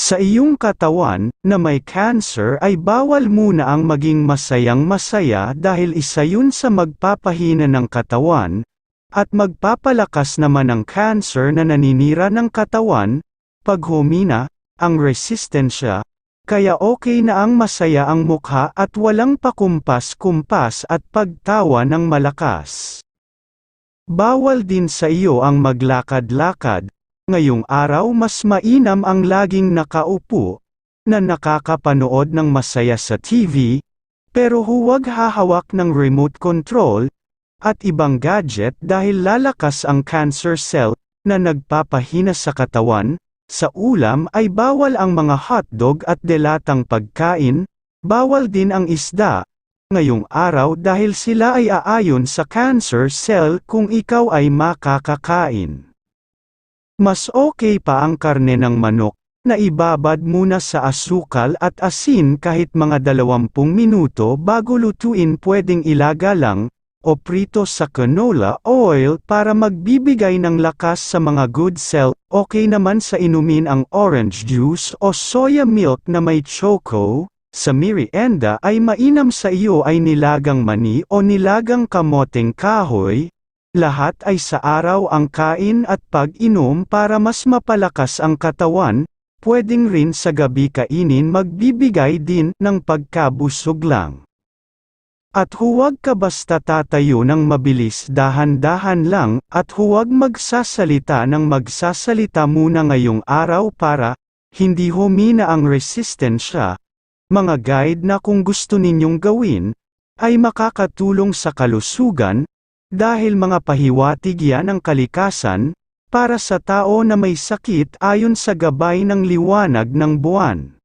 Sa iyong katawan, na may cancer ay bawal muna ang maging masayang masaya dahil isa yun sa magpapahina ng katawan, at magpapalakas naman ng cancer na naninira ng katawan, pag humina, ang resistensya, kaya okay na ang masaya ang mukha at walang pakumpas-kumpas at pagtawa ng malakas. Bawal din sa iyo ang maglakad-lakad, ngayong araw mas mainam ang laging nakaupo, na nakakapanood ng masaya sa TV, pero huwag hahawak ng remote control, at ibang gadget dahil lalakas ang cancer cell, na nagpapahina sa katawan, sa ulam ay bawal ang mga hotdog at delatang pagkain, bawal din ang isda, ngayong araw dahil sila ay aayon sa cancer cell kung ikaw ay makakakain. Mas okay pa ang karne ng manok, na ibabad muna sa asukal at asin kahit mga 20 minuto bago lutuin pwedeng ilaga lang, o prito sa canola oil para magbibigay ng lakas sa mga good cell, okay naman sa inumin ang orange juice o soya milk na may choco, sa merienda ay mainam sa iyo ay nilagang mani o nilagang kamoteng kahoy, lahat ay sa araw ang kain at pag-inom para mas mapalakas ang katawan, pwedeng rin sa gabi kainin magbibigay din ng pagkabusog lang. At huwag ka basta tatayo ng mabilis dahan-dahan lang, at huwag magsasalita ng magsasalita muna ngayong araw para, hindi humina ang resistensya, mga guide na kung gusto ninyong gawin, ay makakatulong sa kalusugan, dahil mga pahiwatig yan ang kalikasan, para sa tao na may sakit ayon sa gabay ng liwanag ng buwan.